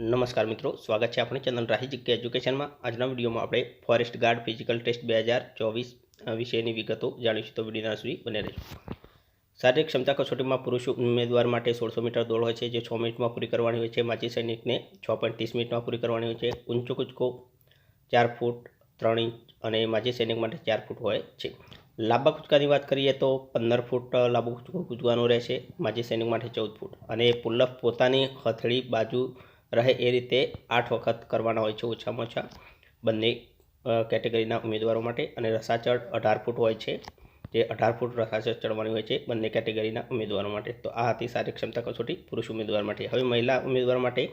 નમસ્કાર મિત્રો, સ્વાગત છે આપણી ચંદન રાહી જીકે એજ્યુકેશનમાં. આજના વિડીયોમાં આપણે ફોરેસ્ટ ગાર્ડ ફિઝિકલ ટેસ્ટ બે હજાર ચોવીસ વિશેની વિગતો જાણીશું. તો વિડીયોના સુધી બને રહીશું શારીરિક ક્ષમતા કસોટીમાં પુરુષ ઉમેદવાર માટે સોળસો મીટર દોડ હોય છે, જે છ મિનિટમાં પૂરી કરવાની હોય છે. માજી સૈનિકને છ પોઈન્ટ ત્રીસ મિનિટમાં પૂરી કરવાની હોય છે. ઊંચો કૂચકો ચાર ફૂટ ત્રણ ઇંચ અને માજી સૈનિક માટે ચાર ફૂટ હોય છે. લાંબા કૂદકાની વાત કરીએ તો પંદર ફૂટ લાંબો કૂદકો કૂદવાનો રહેશે. માજી સૈનિક માટે ચૌદ ફૂટ અને પુલ્લફ પોતાની હથેળી બાજુ રહે એ રીતે આઠ વખત કરવાના હોય છે ઓછામાં ઓછા બંને કેટેગરીના ઉમેદવારો માટે. અને રસાચળ અઢાર ફૂટ હોય છે. જે અઢાર ફૂટ રસાચળ ચડવાની હોય છે બંને કેટેગરીના ઉમેદવારો માટે. તો આ હતી શારીરિક ક્ષમતા કસોટી પુરુષ ઉમેદવાર માટે. હવે મહિલા ઉમેદવાર માટે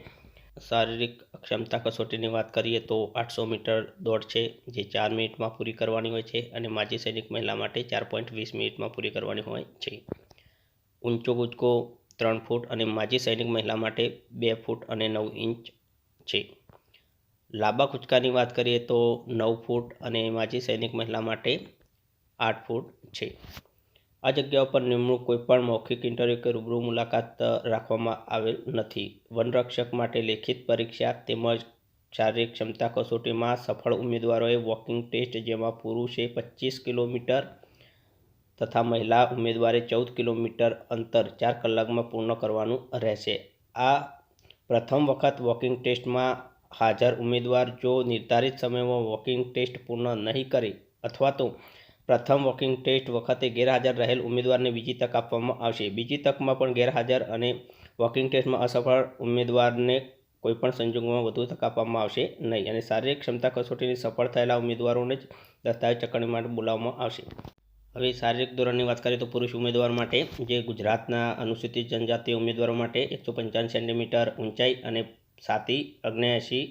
શારીરિક ક્ષમતા કસોટીની વાત કરીએ તો આઠસો મીટર દોડ છે, જે ચાર મિનિટમાં પૂરી કરવાની હોય છે અને માજી સૈનિક મહિલા માટે ચાર પોઈન્ટ વીસ મિનિટમાં પૂરી કરવાની હોય છે. ઊંચો કૂદકો ત્રણ ફૂટ અને માજી સૈનિક મહિલા માટે બે ફૂટ અને નવ ઇંચ છે. લાંબા કૂચકાની વાત કરીએ તો નવ ફૂટ અને માજી સૈનિક મહિલા માટે આઠ ફૂટ છે. આ જગ્યા ઉપર નિમણૂક કોઈપણ મૌખિક ઇન્ટરવ્યૂ કે રૂબરૂ મુલાકાત રાખવામાં આવેલ નથી. વનરક્ષક માટે લેખિત પરીક્ષા તેમજ શારીરિક ક્ષમતા કસોટીમાં સફળ ઉમેદવારોએ વોકિંગ ટેસ્ટ, જેમાં પુરુષે પચીસ કિલોમીટર તથા મહિલા ઉમેદવારે ચૌદ કિલોમીટર અંતર ચાર કલાકમાં પૂર્ણ કરવાનું રહેશે. આ પ્રથમ વખત વોકિંગ ટેસ્ટમાં હાજર ઉમેદવાર જો નિર્ધારિત સમયમાં વોકિંગ ટેસ્ટ પૂર્ણ નહીં કરે અથવા તો પ્રથમ વોકિંગ ટેસ્ટ વખતે ગેરહાજર રહેલ ઉમેદવારને બીજી તક આપવામાં આવશે. બીજી તકમાં પણ ગેરહાજર અને વોકિંગ ટેસ્ટમાં અસફળ ઉમેદવારને કોઈપણ સંજોગોમાં વધુ તક આપવામાં આવશે નહીં અને શારીરિક ક્ષમતા કસોટીની સફળ થયેલા ઉમેદવારોને જ દસ્તાવેજ ચકણી માટે બોલાવવામાં આવશે. હવે શારીરિક ધોરણની વાત કરીએ તો પુરુષ ઉમેદવાર માટે જે ગુજરાતના અનુસૂચિત જનજાતિ ઉમેદવારો માટે એકસો પંચાવન સેન્ટીમીટર ઊંચાઈ અને સાતી અગ્નેયાસી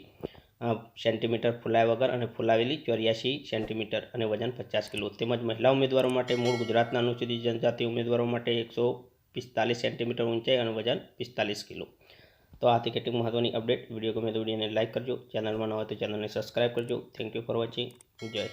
સેન્ટીમીટર ફૂલાય વગર અને ફૂલાવેલી ચોર્યાસી સેન્ટીમીટર અને વજન પચાસ કિલો. તેમજ મહિલા ઉમેદવારો માટે મૂળ ગુજરાતના અનુસૂચિત જનજાતિ ઉમેદવારો માટે એકસો પિસ્તાલીસ સેન્ટીમીટર ઊંચાઈ અને વજન પિસ્તાલીસ કિલો. તો આથી કેટલીક મહત્ત્વની અપડેટ. વીડિયો ગમે તો વિડીયોને લાઇક કરજો. ચેનલમાં ન હોય તો ચેનલને સબસ્ક્રાઇબ કરજો. Thank you for watching. જય